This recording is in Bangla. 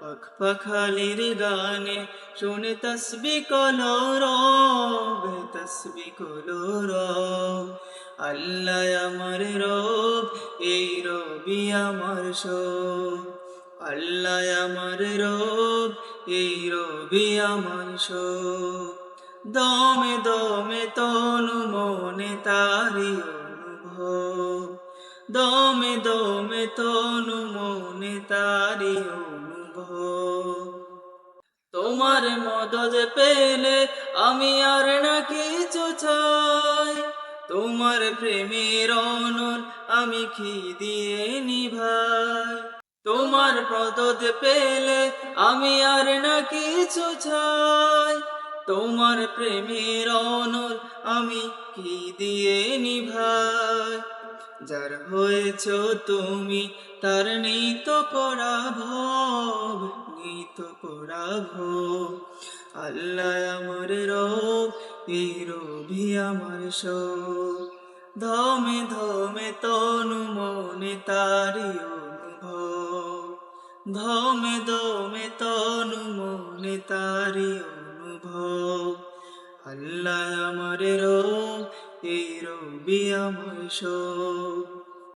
পাখ পাখালির গানে শুনে তসবি কলর তসবি কলর আল্লাহ আমার রব, এই রবি আমার সব। আল্লাহ আমার রব, এই রবি আমার সব। দমে দমে তনু মনে তারি অনুভব। দমে দমে তনু মনে তারি অনুভব তোমার মদদ পেলে আমি আর না কিছু চাই। তোমার প্রেমের অনল আমি কি দিয়ে নিভাই? তোমার মদদ পেলে আমি আর না কিছু চাই। তোমার প্রেমের অনল আমি কি দিয়ে নিভাই? যার হয়েছ তুমি তার নিত পরাভব নিত পরাভব আল্লাহ আমার রব, এই রবি আমার সব ধমে ধমে তনু মনে তারি অনুভব। ধমে ধমে তনু মনে তারি অনুভব। আল্লাহ আমার রব, এই রবি আমার সব